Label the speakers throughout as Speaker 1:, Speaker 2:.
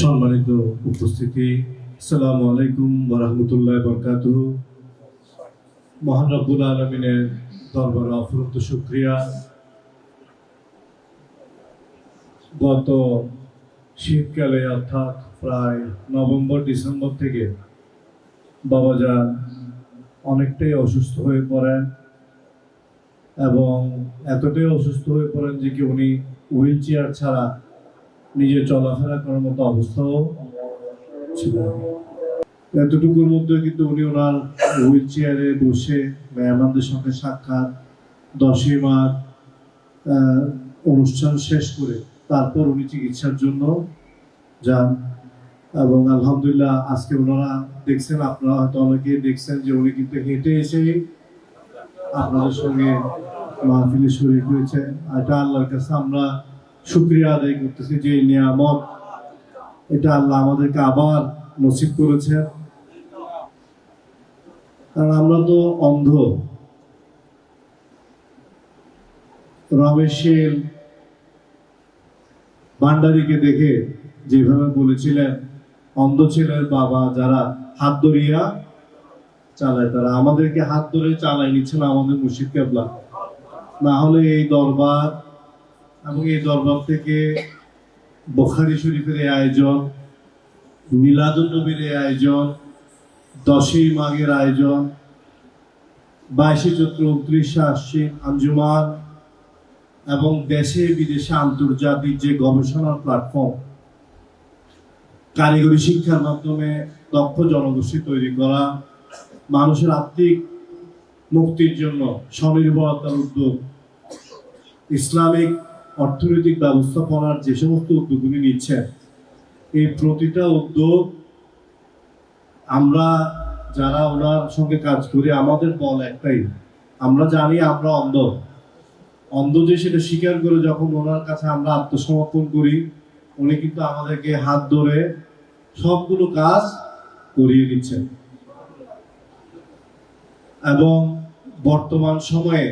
Speaker 1: সম্মানিত উপস্থিতি। আসসালামু আলাইকুম ওরহমতুল্লাহ বরকাত মহান রব্বুল আলমিনের দরবার অফুরন্ত শুক্রিয়া। গত শীতকালে অর্থাৎ প্রায় নভেম্বর, ডিসেম্বর থেকে বাবা যান অনেকটাই অসুস্থ হয়ে পড়েন এবং এতটাই অসুস্থ হয়ে পড়েন যে কি উনি হুইল চেয়ার ছাড়া নিজে চলাফেরা করার মতো অবস্থাও ছিল। এতটুকুর মধ্যে কিন্তু উনি ওনার হুইল চেয়ারে বসে মেহমানদের সঙ্গে সাক্ষাৎ, দশই মার্চ অনুষ্ঠান শেষ করে তারপর উনি চিকিৎসার জন্য যান। এবং আলহামদুলিল্লাহ আজকে ওনারা দেখছেন, আপনারা হয়তো অনেকে দেখছেন যে উনি কিন্তু হেঁটে এসে আপনাদের সঙ্গে মাহফিলে শরীর হয়েছে এটা আল্লাহর কাছে আমরা শুক্রিয়া আদায় করতেছি যে নিয়ামত, এটা আল্লাহ আমাদেরকে আবার নসিব করেছে কারণ আমরা তো অন্ধ। রমেশের ভান্ডারীকে দেখে যেভাবে বলেছিলেন, অন্ধ ছেলের বাবা যারা হাত ধরিয়া চালায়, তারা আমাদেরকে হাত ধরে চালাই নিচ্ছে না আমাদের মুর্শিদ কেবলা। না হলে এই দরবার এবং এই দরবার থেকে বোখারি শরীফের এই আয়োজন মিলাদুল নবীর এই আয়োজন, দশই মাঘের আয়োজন, বাইশে চৈত্র উনত্রিশে আশ্বিন আঞ্জুমান এবং দেশে বিদেশে আন্তর্জাতিক যে গবেষণার প্ল্যাটফর্ম কারিগরি শিক্ষার মাধ্যমে দক্ষ জনগোষ্ঠী তৈরি করা, মানুষের আর্থিক মুক্তির জন্য স্বনির্ভরতার উদ্যোগ, ইসলামিক অর্থনৈতিক ব্যবস্থাপনার যে সমস্ত উদ্যোগগুলি নিচ্ছেন, এই প্রতিটা উদ্যোগ আমরা যারা ওনার সঙ্গে কাজ করি, আমাদের বল একটাই। আমরা জানি আমরা অন্ধ। অন্ধ যে সেটা স্বীকার করে যখন ওনার কাছে আমরা আত্মসমর্পণ করি, উনি কিন্তু আমাদেরকে হাত ধরে সবগুলো কাজ করিয়ে দিচ্ছেন। এবং বর্তমান সময়ে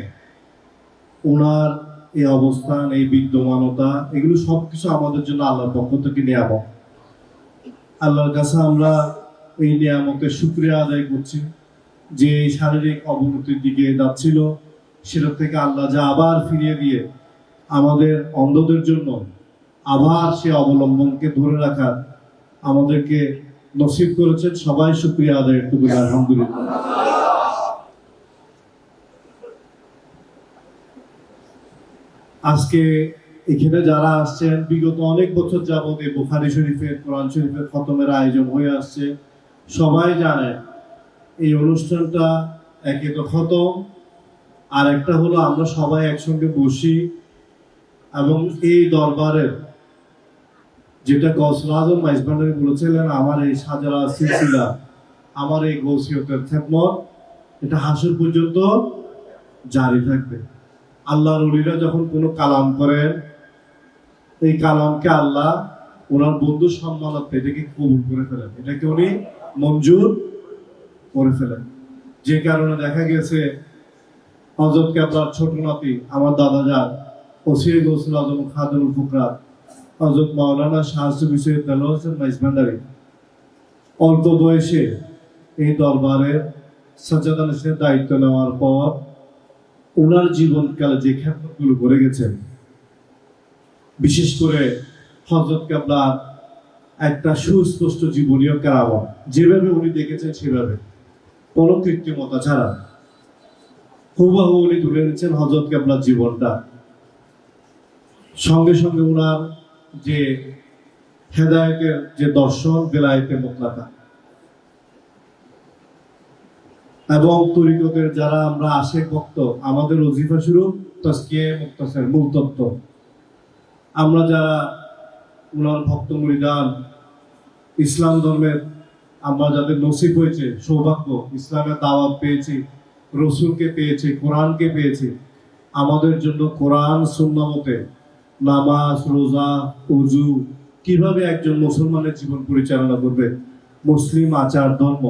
Speaker 1: ওনার এই অবস্থান এই বিদ্যমানতা, এগুলো সবকিছু আমাদের জন্য আল্লাহর পক্ষ থেকে নিয়ামক আল্লাহর কাছে আমরা এই নিয়ামতের শুক্রিয়া আদায় করছি যে শারীরিক অবনতির দিকে যাচ্ছিল, সেটা থেকে আল্লাহ যা আবার ফিরিয়ে দিয়ে আমাদের অন্ধদের জন্য আবার সে অবলম্বনকে ধরে রাখার আমাদেরকে নসিব করেছেন। সবাই শুক্রিয়া আদায় একটু আলহামদুলিল্লাহ। আজকে এখানে যারা আসছেন, বিগত অনেক বছর যাবত এই বুখারি শরীফের, কোরআন শরীফের খতমের আয়োজন হয়ে আসছে। সবাই জানে এই অনুষ্ঠানটা একে তো খতম আর একটা হলো আমরা সবাই একসঙ্গে বসি এবং এই দরবারের যেটা গৌসুল আজম মাইজবান্ডারি বলেছিলেন, আমার এই সাজারা সিলসিলা, আমার এই গৌসিয়তের খেদমত, এটা হাসর পর্যন্ত জারি থাকবে। আল্লাহর অলিরা যখন কোনো কালাম করেন, এই কালামকে আল্লাহ ওনার বন্ধু সম্মানার্থে এটাকে কবুল করে ফেলেন। এটাকে উনি মঞ্জুর করে ফেলেন। যে কারণে দেখা গেছে হজরত আপনার ছোট নাতি, আমার দাদা যার, ওসির গৌসুল আজম খাদুল ফুকরা হজরত মাওলানা শাহসু বিষয়ে হোসেন মাইজ ভান্ডারী। অল্প বয়সে এই দরবারের সচেতন দায়িত্ব নেওয়ার পর ওনার জীবনকালে যে খ্যাতগুলো করে গেছেন, বিশেষ করে হজরত কাবলার একটা সুস্পষ্ট জীবনীয় কারামত যেভাবে উনি দেখেছেন সেভাবে কোনো কৃত্রিমতা ছাড়া। হুবাহু উনি তুলে এনেছেন হজরত কাবলার জীবনটা। সঙ্গে সঙ্গে ওনার যে হেদায়তের যে দর্শন, বেলায়েতের মোতলাকা এবং তরিকতের যারা আমরা আশেক ভক্ত, আমাদের অজিফা শুরু তস্কিয়ে মুক্তাসের মূল তত্ত্ব। আমরা যারা ওনার ভক্ত মুরিদান, ইসলাম ধর্মের আমরা যাদের নসিব হয়েছে, সৌভাগ্য, ইসলামের দাওয়াত পেয়েছি, রসুলকে পেয়েছি, কোরআনকে পেয়েছি, আমাদের জন্য কোরআন সুন্নামতে নামাজ, রোজা, উজু, কীভাবে একজন মুসলমানের জীবন পরিচালনা করবে? মুসলিম আচার ধর্ম।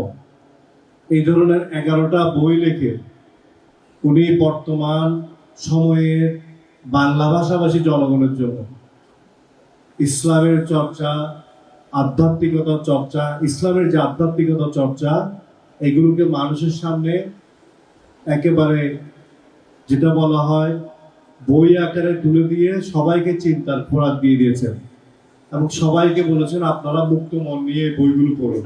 Speaker 1: এই ধরনের এগারোটা বই লেখে উনি বর্তমান সময়ে বাংলা ভাষাভাষী জনগণের জন্য। ইসলামের চর্চা, আধ্যাত্মিকতার চর্চা, ইসলামের যে আধ্যাত্মিকতা চর্চা, এগুলোকে মানুষের সামনে একেবারে যেটা বলা হয় বই আকারে তুলে দিয়ে সবাইকে চিন্তার খোরাক দিয়ে দিয়েছেন এবং সবাইকে বলেছেন, আপনারা মুক্ত মন নিয়ে বইগুলো পড়ুন।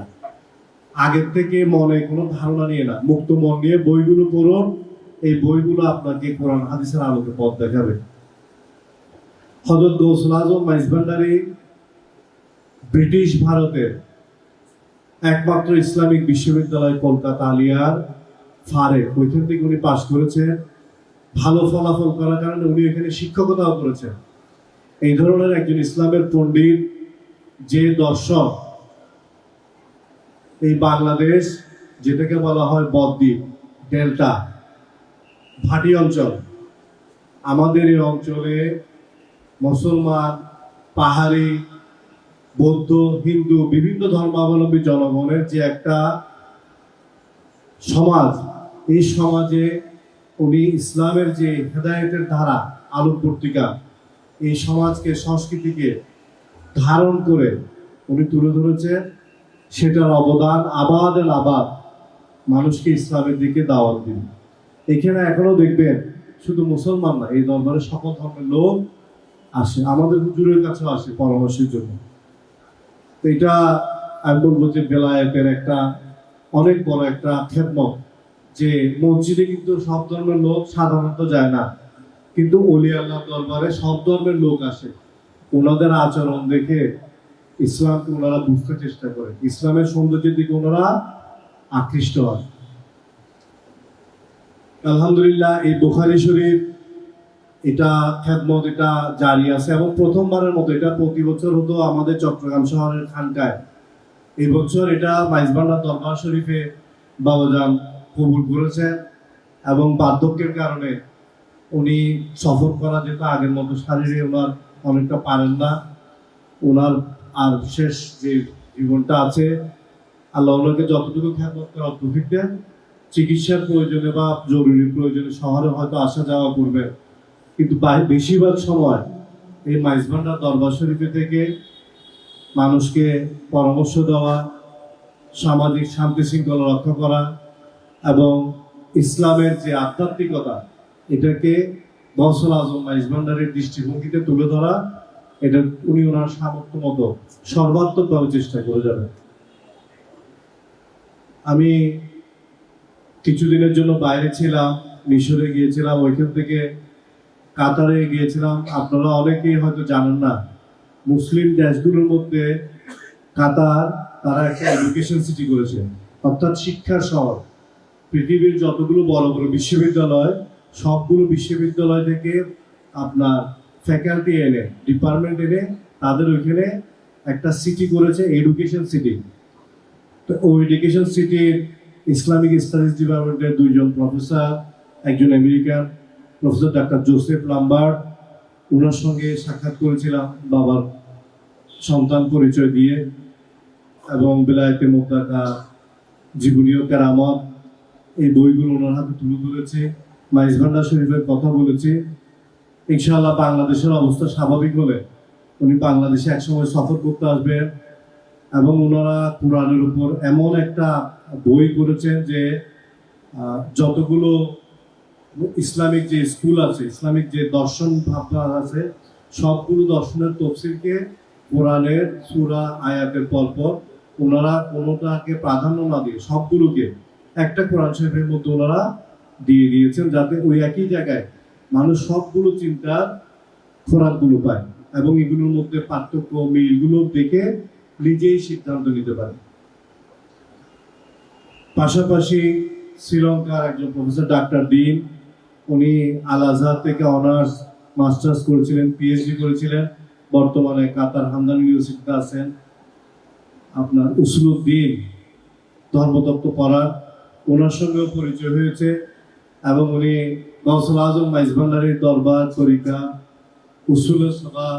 Speaker 1: আগের থেকে মনে কোনো ধারণা নিয়ে না। মুক্ত মন নিয়ে বইগুলো পড়ুন। এই বইগুলো আপনাকে কোরআন, হাদিসের আলোকে পথ দেখাবে। হজরত গৌসুল আজম মাইজভান্ডারি ব্রিটিশ ভারতের একমাত্র ইসলামিক বিশ্ববিদ্যালয় কলকাতা আলিয়ার ফারে। ওইখান থেকে উনি পাশ করেছেন ভালো ফলাফল করার কারণে উনি এখানে শিক্ষকতাও করেছেন। এই ধরনের একজন ইসলামের পণ্ডিত, যে দর্শক এই বাংলাদেশ, যেটাকে বলা হয় বদ্বীপ, ডেল্টা, ভাটি অঞ্চল। আমাদের এই অঞ্চলে মুসলমান, পাহাড়ি, বৌদ্ধ, হিন্দু, বিভিন্ন ধর্মাবলম্বী জনগণের যে একটা সমাজ, এই সমাজে উনি ইসলামের যে হেদায়েতের ধারা, আলোক পত্রিকা, এই সমাজকে, সংস্কৃতিকে ধারণ করে উনি তুলে ধরেছেন। সেটার অবদান আবাদ আবাদ। মানুষকে ইসলামের দিকে দাওয়াত দিন। এখানে এখনও দেখবেন শুধু মুসলমান না, এই দরবারে সকল ধর্মের লোক আসে, আমাদের হুজুরের কাছেও আসে পরামর্শের জন্য। এটা আমি বলব যে বেলায়েতের একটা অনেক বড় একটা খেদমত যে মসজিদে কিন্তু সব ধর্মের লোক সাধারণত যায় না। কিন্তু অলি আল্লাহ দরবারে সব ধর্মের লোক আসে। ওনাদের আচরণ দেখে ইসলামকে ওনারা বুঝতে চেষ্টা করে? ইসলামের সৌন্দর্যের দিকে ওনারা আকৃষ্ট হয়। আলহামদুলিল্লাহ, এই বুখারি শরীফ, এটা খেদমত, এটা জারি আছে এবং প্রথমবারের মতো, এটা প্রতি বছর হতো আমাদের চট্টগ্রাম শহরের খানকায়। এই বছর এটা মাইজবান্ডার দরবার শরীফে বাবাজান কবুল করেছেন এবং বার্ধক্যের কারণে উনি সফর করা যেত আগের মতো শারীরিক ওনার অনেকটা পারেন না। ওনার আর শেষ যে জীবনটা আছে, আল্লাহ ওনাকে যতটুকু খেদমত করার তৌফিক দেন, চিকিৎসার প্রয়োজনে বা জরুরি প্রয়োজনে শহরে হয়তো আসা যাওয়া করবে। কিন্তু বেশিরভাগ সময় এই মাইজভান্ডার দরবার শরীফে থেকে মানুষকে পরামর্শ দেওয়া, সামাজিক শান্তি শৃঙ্খলা রক্ষা করা এবং ইসলামের যে আধ্যাত্মিকতা, এটাকে বসল আজম মাইজভান্ডারের দৃষ্টিভঙ্গিতে তুলে ধরা এটা উনি ওনার সামর্থ্য মতো সর্বাত্মকভাবে চেষ্টা করে যাবেন আমি কিছুদিনের জন্য বাইরে ছিলাম, মিশরে গিয়েছিলাম, ওইখান থেকে কাতারে গিয়েছিলাম। আপনারা অনেকেই হয়তো জানেন না, মুসলিম দেশগুলোর মধ্যে কাতার, তারা একটা এডুকেশন সিটি করেছে। অর্থাৎ শিক্ষার শহর। পৃথিবীর যতগুলো বড় বড় বিশ্ববিদ্যালয়, সবগুলো বিশ্ববিদ্যালয় থেকে আপনার ফ্যাকাল্টি এনে ডিপার্টমেন্ট এনে, তাদের ওইখানে একটা সিটি করেছে এডুকেশন সিটি তো ওই এডুকেশন সিটির ইসলামিক স্টাডিজ ডিপার্টমেন্টের দুইজন প্রফেসর একজন American professor doctor Joseph lumber ওনার সঙ্গে সাক্ষাৎ করেছিলাম, বাবার সন্তান পরিচয় দিয়ে, এবং বেলায়েতে মোত্তাকা জীবনীয় কেরামত, এই বইগুলো ওনার হাতে তুলে ধরেছে। মাইজ ভান্ডার শরীফের কথা বলেছে। ইনশাআল্লাহ বাংলাদেশের অবস্থা স্বাভাবিক হলে উনি বাংলাদেশে একসময় সফর করতে আসবেন এবং ওনারা কোরআনের উপর এমন একটা বই করেছেন যে যতগুলো ইসলামিক যে স্কুল আছে, ইসলামিক যে দর্শন ভাবনা আছে, সবগুলো দর্শনের তফসিলকে কোরআনের সুরা আয়াতের পরপর ওনারা কোনোটাকে প্রাধান্য না দিয়ে সবগুলোকে একটা কোরআন শরীফের মধ্যে ওনারা দিয়ে দিয়েছেন যাতে ওই একই জায়গায় মানুষ সবগুলো চিন্তার খোরাকগুলো পায় এবং এগুলোর মধ্যে পার্থক্য, মিলগুলো দেখে নিজেই সিদ্ধান্ত নিতে পারে। পাশাপাশি শ্রীলঙ্কার একজন প্রফেসর, ডাক্তার ডিন, উনি আল আজহার থেকে অনার্স, মাস্টার্স করেছিলেন, পিএইচডি করেছিলেন, বর্তমানে কাতার হামদান ইউনিভার্সিটিতে আছেন। আপনার উসলুদ্দিন ধর্মতত্ত্ব পড়ার, ওনার সঙ্গেও পরিচয় হয়েছে। এবং উনি গৌসল আজম মাইজভান্ডারির দরবার, তরিকা উসুল সভা,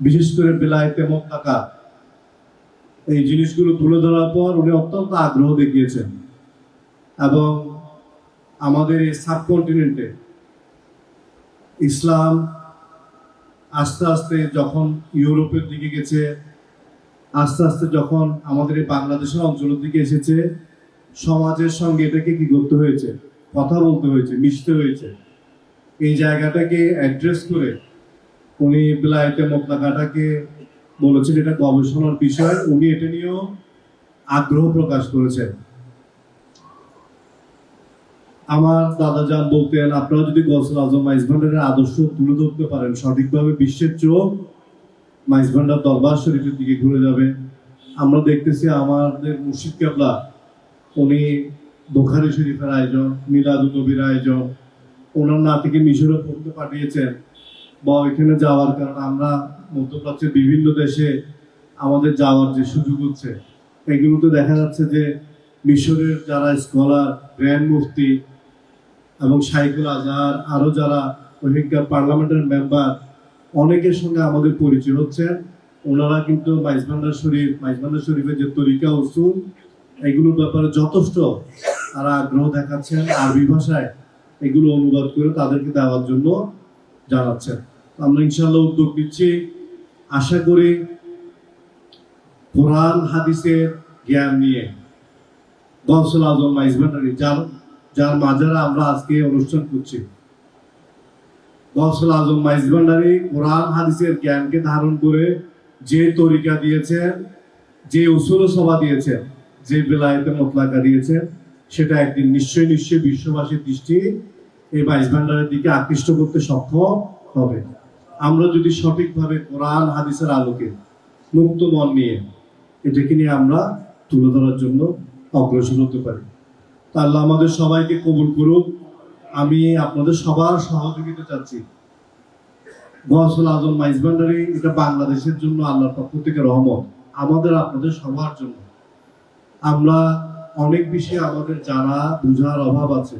Speaker 1: বিশেষ করে বেলায়েতে মোত্তাকা এই জিনিসগুলো তুলে ধরার পর উনি অত্যন্ত আগ্রহ দেখিয়েছেন। এবং আমাদের এই সাবকন্টিনেন্টে ইসলাম আস্তে আস্তে যখন ইউরোপের দিকে গেছে, আস্তে আস্তে যখন আমাদের এই বাংলাদেশের অঞ্চলের দিকে এসেছে, সমাজের সঙ্গে এটাকে কি করতে হয়েছে। কথা বলতে হয়েছে, মিশতে হয়েছে। এই জায়গাটাকে অ্যাড্রেস করে উনি বিলায়তে মোতলাকাটাকে বলেছেন, এটা গবেষণার বিষয়। উনি এটা নিয়েও আগ্রহ প্রকাশ করেছেন। আমার দাদা যান বলতেন, আপনারা যদি গসল আজম মাইজ ভান্ডারের আদর্শ তুলে ধরতে পারেন, সঠিকভাবে বিশ্বের চোখ মাইজ ভান্ডার দরবার শরীফের দিকে ঘুরে যাবে। আমরা দেখতেছি আমাদের মুর্শিদ কেবলা, উনি বোখারি শরীফের আয়োজন মিলাদুল নবীর আয়োজন, ওনার নাতিকে মিশরে পড়তে পাঠিয়েছেন বা ওইখানে যাওয়ার কারণে আমরা মধ্যপ্রাচ্যের বিভিন্ন দেশে আমাদের যাওয়ার যে সুযোগ হচ্ছে এগুলোতে দেখা যাচ্ছে যে মিশরের যারা স্কলার, গ্র্যান্ড মুফতি এবং শাইকুল আজহার, আরও যারা ওইখানকার পার্লামেন্টের মেম্বার, অনেকের সঙ্গে আমাদের পরিচয় হচ্ছে। ওনারা কিন্তু মাইজবান্ডার শরীফ মাইজবান্ডার শরীফের যে তরিকা, উসুল, এগুলোর ব্যাপারে যথেষ্ট তারা আগ্রহ দেখাচ্ছেন, আরবি ভাষায় এগুলো অনুবাদ করে তাদেরকে দেওয়ার জন্য জানাচ্ছেন। আমরা ইনশাল্লাহ উদ্যোগ নিচ্ছি। আশা করি কোরআন, হাদিসের জ্ঞান নিয়ে। গৌসল আজম মাইজবান্ডারি যার যার মাঝারা আমরা আজকে অনুষ্ঠান করছি। গৌসল আজম মাইজবান্ডারি কোরআন, হাদিসের জ্ঞানকে ধারণ করে যে তরিকা দিয়েছেন, যে উসুল সভা দিয়েছেন, যে বেলায়েতে মতলাকা দিয়েছেন সেটা একদিন নিশ্চয়ই নিশ্চয়ই বিশ্ববাসীর দৃষ্টি এই বাইশ ভান্ডারের দিকে আকৃষ্ট করতে সক্ষম হবে। আমরা যদি সঠিকভাবে কোরআন, হাদিসের আলোকে মুক্ত মন নিয়ে এটাকে নিয়ে আমরা তুলে ধরার জন্য অগ্রসর হতে পারি। আল্লাহ আমাদের সবাইকে কবুল করুক। আমি আপনাদের সবার সহযোগিতা চাচ্ছি। গসল আজম মাইজ ভান্ডারি, এটা বাংলাদেশের জন্য আল্লাহর পক্ষ থেকে রহমত। আমাদের আপনাদের সবার জন্য। আমরা অনেক বিষয়ে আমাদের জানা, বুঝার অভাব আছে।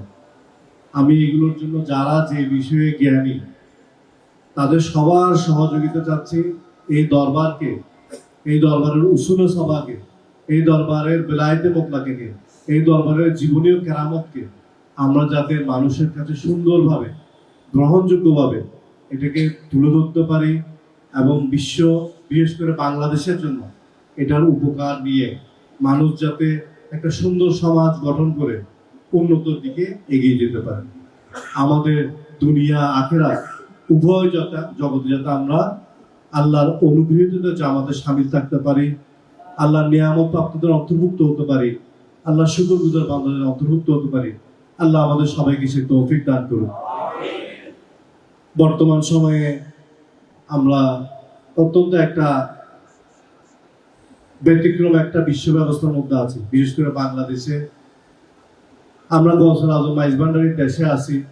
Speaker 1: আমি এগুলোর জন্য যারা যে বিষয়ে জ্ঞানী, তাদের সবার সহযোগিতা চাচ্ছি এই দরবারকে, এই দরবারের উসুল সভাকে, এই দরবারের বেলায়েতে নিয়ে, এই দরবারের জীবনীয় কেরামতকে আমরা যাতে মানুষের কাছে সুন্দরভাবে, গ্রহণযোগ্যভাবে এটাকে তুলে ধরতে পারি এবং বিশ্ব, বিশেষ করে বাংলাদেশের জন্য এটার উপকার নিয়ে মানুষ যাতে একটা সুন্দর সমাজ গঠন করে উন্নতর দিকে এগিয়ে যেতে পারে। আমাদের দুনিয়া আখেরা উভয় যাতে, জগতে যাতে আমরা আল্লাহর অনুগৃহীতদের আমাদের সামিল থাকতে পারি, আল্লাহর নিয়ামত প্রাপ্তদের অন্তর্ভুক্ত হতে পারি আল্লাহ শুকুর গুজার বান্ধবের অন্তর্ভুক্ত হতে পারি, আল্লাহ আমাদের সবাইকে সে তৌফিক দান করুন। বর্তমান সময়ে আমরা অত্যন্ত একটা ব্যতিক্রম একটা বিশ্ব ব্যবস্থার মধ্যে আছি। বিশেষ করে বাংলাদেশে। আমরা গৌসল আজম মাইজ ভান্ডারির দেশে আছি।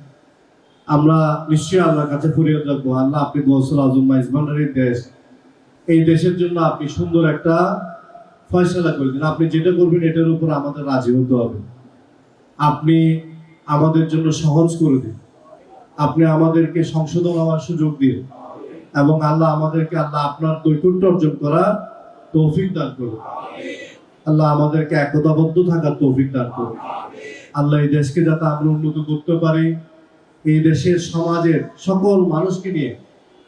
Speaker 1: আমরা নিশ্চয়ই আল্লাহর কাছে ফরিয়াদ রাখব। আল্লাহ আপনি গৌসল আজম মাইজ ভান্ডারির দেশ। এই দেশের জন্য আপনি সুন্দর একটা ফয়সলা করে দিন। আপনি যেটা করবেন, এটার উপর আমাদের রাজি হতে হবে। আপনি আমাদের জন্য সহজ করে দিন। আপনি আমাদেরকে সংশোধন হওয়ার সুযোগ দিন। এবং আল্লাহ আমাদেরকে, আল্লাহ আপনার দৈকুণ্ঠ অর্জন করার তৌফিক দান করুন। আল্লাহ আমাদেরকে একতাবদ্ধ থাকার তৌফিক দান করুন। আল্লাহ এই দেশকে যাতে আমরা উন্নত করতে পারি, এই দেশের সমাজের সকল মানুষকে নিয়ে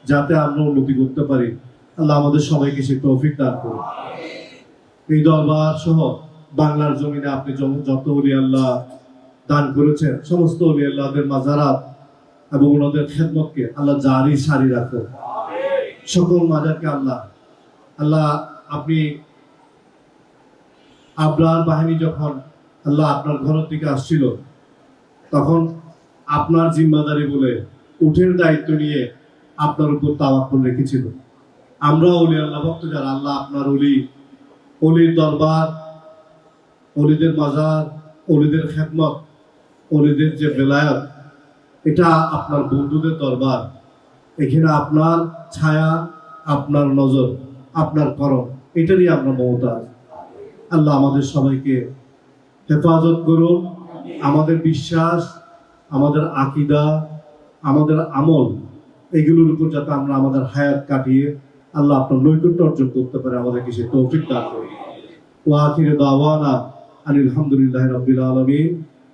Speaker 1: যাতে আমরা উন্নতি করতে পারি, আল্লাহ আমাদের সবাইকে সে তৌফিক দান করুন। এই দরবার সহ বাংলার জমিনে আপনি যত- অলি আল্লাহ দান করেছেন, সমস্ত অলি আল্লাহদের মাজারাত এবং ওনাদের খেদমতকে আল্লাহ জারি সারি রাখুন। সকল মাজারকে আল্লাহ আল্লাহ আপনি আবরার বাহিনী যখন আল্লাহ আপনার ঘরের দিকে আসছিল, তখন আপনার জিম্মাদারি বলে উঠের দায়িত্ব নিয়ে আপনার উপর তাওয়াক্কুল রেখেছিল। আমরা অলি আল্লাহ ভক্ত যারা, আল্লাহ আপনার অলি, অলির দরবার, অলিদের মাজার, অলিদের খেদমত, অলিদের যে বেলায়ত, এটা আপনার বন্ধুদের দরবার। এখানে আপনার ছায়া, আপনার নজর, আপনার করম এটারই আমরা মমতাজ আল্লাহ আমাদের সবাইকে হেফাজত করুন। আমাদের বিশ্বাস, আমাদের আকিদা, আমাদের আমল, এগুলোর উপর যাতে আমরা আমাদের হায়াত কাটিয়ে আল্লাহ আপনার নৈকট্য অর্জন করতে পারে, আমাদেরকে সে তৌফিক দান করুন। ওয়াখিরে দাওয়ানা আলহামদুলিল্লাহ রাব্বিল আলামিন।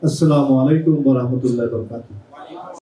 Speaker 1: আসসালামু আলাইকুম ওয়া রাহমাতুল্লাহি ওয়া বারাকাতুহু।